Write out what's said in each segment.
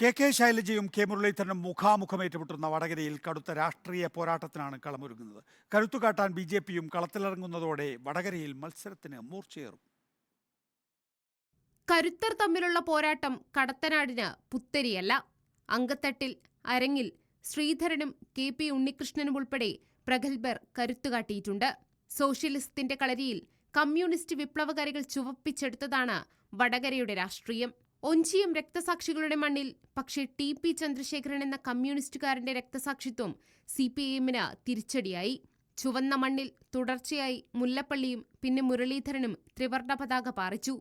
K K ശൈലജയും K മുരളീധരനും മുഖാമുഖം ഏറ്റുമുട്ടുന്ന വടകരയിൽ കടുത്ത രാഷ്ട്രീയ പോരാട്ടത്തിനാണ് കളമൊരുങ്ങുന്നത്. കരുത്തുകാട്ടാൻ ബി ജെ പിയും കളത്തിലിറങ്ങുന്നതോടെ വടകരയിൽ മത്സരത്തിന് മൂർച്ചയേറും. കരുത്തർ തമ്മിലുള്ള പോരാട്ടം കടത്തനാടിന് പുത്തരിയല്ല. അങ്കത്തട്ടിൽ അരങ്ങിൽ ശ്രീധരനും കെ പി ഉണ്ണികൃഷ്ണനും ഉൾപ്പെടെ പ്രഗത്ഭർ കരുത്തുകാട്ടിയിട്ടുണ്ട് സോഷ്യലിസത്തിന്റെ കളരിയിൽ കമ്മ്യൂണിസ്റ്റ് വിപ്ലവകാരികൾ ചുവപ്പിച്ചെടുത്തതാണ് വടകരയുടെ രാഷ്ട്രീയം. ഒഞ്ചിയം രക്തസാക്ഷികളുടെ മണ്ണിൽ. പക്ഷേ ടി പി ചന്ദ്രശേഖരൻ എന്ന കമ്മ്യൂണിസ്റ്റുകാരന്റെ രക്തസാക്ഷിത്വം സി പി എമ്മിന് തിരിച്ചടിയായി. ചുവന്ന മണ്ണിൽ തുടർച്ചയായി മുല്ലപ്പള്ളിയും പിന്നെ മുരളീധരനും ത്രിവർണ പതാക പാറിച്ചു.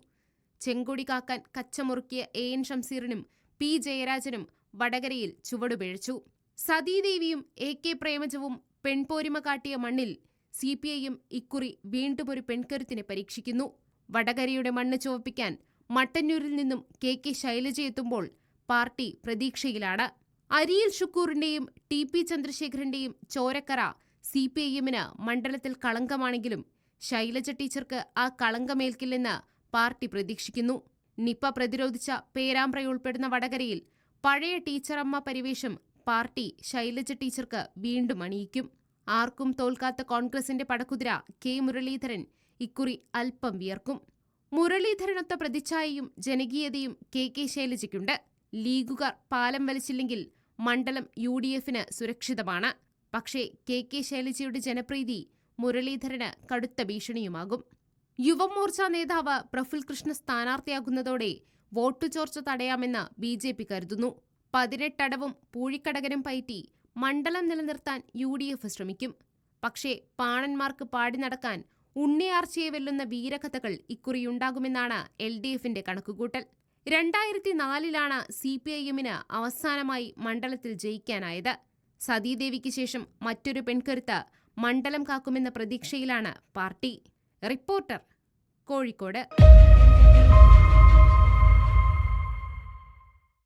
ചെങ്കൊടി കാക്കാൻ കച്ചമുറുക്കിയ എ എൻ ഷംസീറിനും പി ജയരാജനും വടകരയിൽ ചുവടുപിഴച്ചു. സതീദേവിയും എ കെ പ്രേമജവും പെൺപോരിമ കാട്ടിയ മണ്ണിൽ സി പി ഐയും ഇക്കുറി വീണ്ടും ഒരു പെൺകരുത്തിനെ പരീക്ഷിക്കുന്നു. വടകരയുടെ മണ്ണ് ചുവപ്പിക്കാൻ മട്ടന്നൂരിൽ നിന്നും കെ കെ ശൈലജ എത്തുമ്പോൾ പാർട്ടി പ്രതീക്ഷയിലാണ്. അരിയിൽ ഷുക്കൂറിന്റെയും ടി പി ചന്ദ്രശേഖരന്റെയും ചോരക്കറ സി പി ഐ എമ്മിന് മണ്ഡലത്തിൽ കളങ്കമാണെങ്കിലും ശൈലജ ടീച്ചർക്ക് ആ കളങ്കമേൽക്കില്ലെന്ന് പാർട്ടി പ്രതീക്ഷിക്കുന്നു. നിപ്പ പ്രതിരോധിച്ച പേരാമ്പ്ര ഉൾപ്പെടുന്ന വടകരയിൽ പഴയ ടീച്ചറമ്മ പരിവേഷം പാർട്ടി ശൈലജ ടീച്ചർക്ക് വീണ്ടും അണിയിക്കും. ആർക്കും തോൽക്കാത്ത കോൺഗ്രസിന്റെ പടക്കുതിര കെ മുരളീധരൻ ഇക്കുറി അല്പം വിയർക്കും. മുരളീധരനൊത്ത പ്രതിച്ഛായയും ജനകീയതയും കെ കെ ശൈലജയ്ക്കുണ്ട്. ലീഗുകാർ പാലം വലിച്ചില്ലെങ്കിൽ മണ്ഡലം യു ഡി എഫിന് സുരക്ഷിതമാണ്. പക്ഷേ കെ കെ ശൈലജയുടെ ജനപ്രീതി മുരളീധരന് കടുത്ത ഭീഷണിയുമാകും. യുവമോർച്ച നേതാവ് പ്രഫുൽ കൃഷ്ണ സ്ഥാനാർത്ഥിയാകുന്നതോടെ വോട്ടു ചോർച്ച തടയാമെന്ന് ബി ജെ പി കരുതുന്നു. പതിനെട്ടടവും പൂഴിക്കടകനും പയറ്റി മണ്ഡലം നിലനിർത്താൻ യു ഡി എഫ് ശ്രമിക്കും. പക്ഷേ പാണന്മാർക്ക് പാടി നടക്കാൻ ഉണ്ണിയാർച്ചയെ വെല്ലുന്ന വീരകഥകൾ ഇക്കുറിയുണ്ടാകുമെന്നാണ് എൽ ഡി എഫിന്റെ കണക്കുകൂട്ടൽ. രണ്ടായിരത്തി നാലിലാണ് സി പി ഐ എമ്മിന് അവസാനമായി മണ്ഡലത്തിൽ ജയിക്കാനായത്. സതീദേവിക്ക് ശേഷം മറ്റൊരു പെൺകരുത്ത് മണ്ഡലം കാക്കുമെന്ന പ്രതീക്ഷയിലാണ് പാർട്ടി. റിപ്പോർട്ടർ കോഴിക്കോട്.